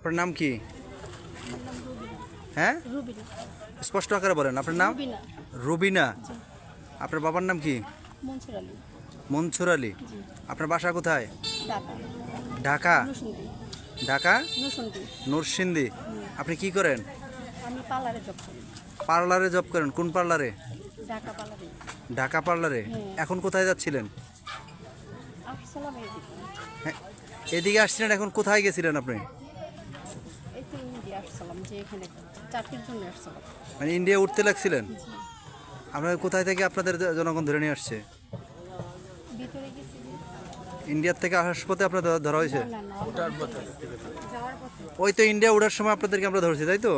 আপনার নাম কি? হ্যাঁ? স্পষ্ট আকারে বলেন আপনার নাম? রুবিনা। আপনার বাবার নাম কি? মনসুর আলী। আপনার বাসা কোথায়? ঢাকা। ঢাকা? নরসিংদী। আপনি কি করেন? পার্লারে জব করেন কোন পার্লারে? ঢাকা পার্লারে। এখন কোথায় যাচ্ছিলেন? এদিকে হ্যাঁ এদিকে আসছিলেন এখন কোথায় গেছিলেন আপনি? আসসালাম যে এখানে চাকরির জন্য আসসালাম মানে ইন্ডিয়া উঠতে লাগছিলেন? আপনার কোথায় থেকে আপনাদের জনগণ ধরে নিয়ে আসছে? ভিতরে গেছি ইন্ডিয়ার থেকে আসার পথে আপনার ধরা- ধরা হয়েছে? না না ওটার পথে। যাওয়ার পথে। ওই তো ইন্ডিয়া ওঠার সময় আপনাদেরকে আমরা ধরছি তাই তো?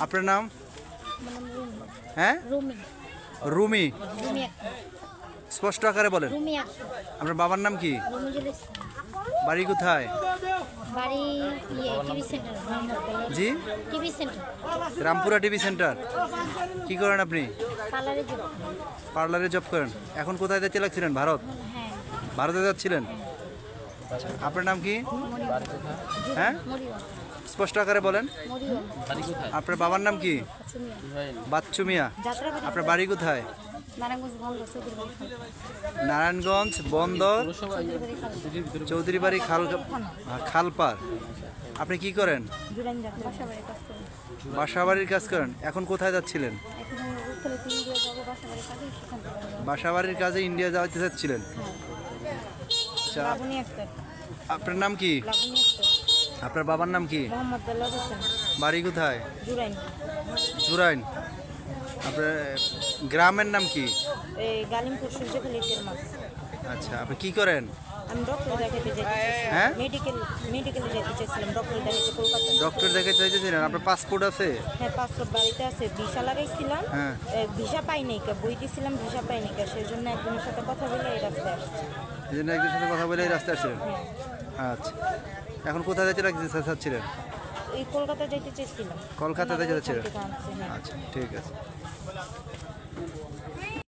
আপনার নাম রুমি। হ্যাঁ? রুমি। রুমি? রুমি একটা স্পষ্ট আকারে বলেন। আপনার বাবার নাম কি? বাড়ি কোথায়? বাড়ি ইয়ে টিভি সেন্টার জি? TV centre. Rampura TV centre. কি করেন আপনি? পার্লারে জব পার্লারে জব করেন। এখন কোথায় যেতে লাগছিলেন? ভারত? হ্যাঁ। ভারতে যাচ্ছিলেন? আপনার নাম কি? হ্যাঁ? স্পষ্ট আকারে বলেন। আপনার বাবার নাম কি? বাচ্চু মিয়া। আপনার বাড়ি কোথায়? নারায়ণগঞ্জ বন্দর চৌধুরী বাড়ি খাল খালপার আপনি কি করেন? বাসা কাজ বাড়ির কাজ করেন। এখন কোথায় যাচ্ছিলেন? বাসা বাড়ির কাজে ইন্ডিয়া যাওয়াতে যাচ্ছিলেন? আচ্ছা আপনার নাম কি? আপনার বাবার নাম কি? বাড়ি কোথায়? জুরাইন। আপনার গ্রামের নাম কি? এই গালিমপুর সূর্যখালী মাছ। আচ্ছা আপনি কি করেন? আমি ডক্টর দেখাতে হ্যাঁ? মেডিকেল মেডিকেলে যেতে চাইছিলাম ডক্টর দেখাতে কলকাতা ডক্টর চাইতেছিলেন? আপনার পাসপোর্ট আছে? হ্যাঁ পাসপোর্ট বাড়িতে আছে। ভিসা লাগাইছিলাম। হ্যাঁ। ভিসা পাই নাই কা বই দিছিলাম ভিসা পাই নাই কা। সেই জন্য একজনের সাথে কথা বলে এই রাস্তায় আসছি। এই একজনের সাথে কথা বলে এই রাস্তায় আসছিলেন? আচ্ছা। এখন কোথায় যেতে লাগছে চাচ্ছিলেন? এই কলকাতা চাইছিলাম। কলকাতাতে হ্যাঁ। আচ্ছা ঠিক আছে। Three.